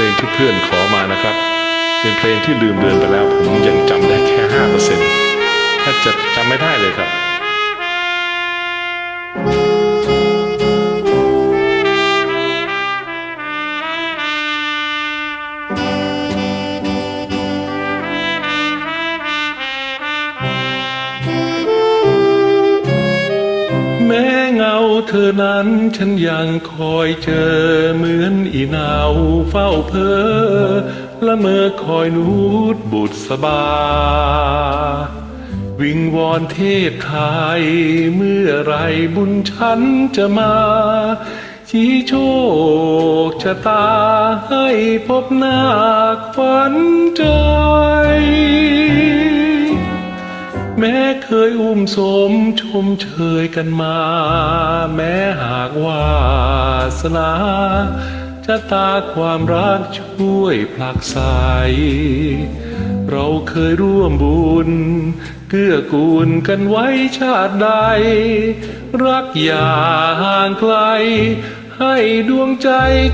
ลงที่เพื่อนขอมานะครับ เป็นเพลงที่ลืมเดือนไปแล้ว ผมยังจำได้แค่ห้าเปอร์เซ็นต์ถ้าจะจำไม่ได้เลยครับ เธอนั้นฉันยังคอยเจอเหมือนอีนาวเฝ้าเพอละเมอคอยนูดบุตรสบา วิงวอนเทพไทยเมื่อไรบุญฉันจะมา ชี้โชคชะตาให้พบหน้าควันใจ แม้เคยอุ้มสมชมเชยกันมา แม้หากว่าสนาจะตาความรักช่วยผลักใสเราเคยร่วมบุญ เกื้อกูลกันไว้ชาติใด รักอย่าห่างไกล ให้ดวงใจ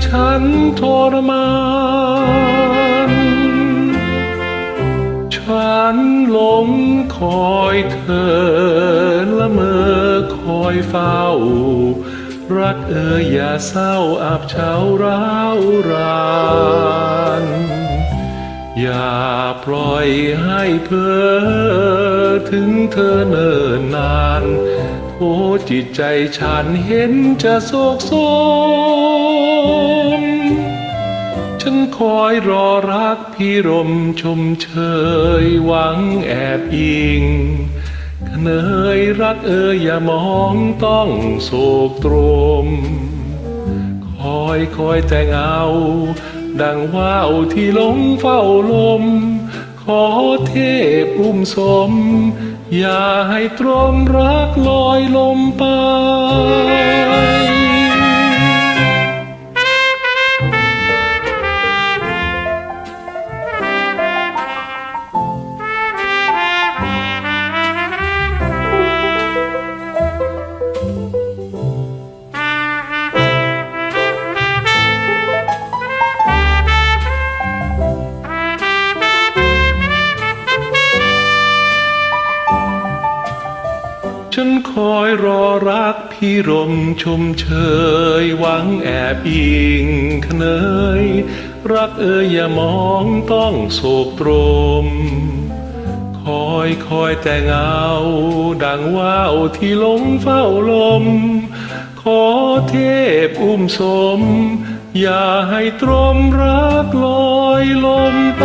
ฉันทรมาน หลงคอยเธอละเมอคอยเฝ้า รักเอ่ยอย่าเศร้าอาบเฉาร้าวรานอย่าปล่อยให้เพอถึงเธอเนิ่นนานโอ้จิตใจฉันเห็นจะโศกโศม ฉันคอยรอรักพี่รมชมเชยหวังแอบอิงเนยรักเอ่ยอย่ามองต้องโศกตรม คอยคอยแต่เงาดังว่าวที่หลงเฝ้าลม ขอเทพอุ้มสม อย่าให้ตรมรักลอยลมไป ฉันคอยรอรักพี่รมชมเชยหวังแอบอิงขเนยรักเอ่ยอย่ามองต้องโศกตรม คอยคอยแต่เงา ดังว่าวที่หลงเฝ้าลม ขอเทพอุ้มสม อย่าให้ตรมรักลอยลมไป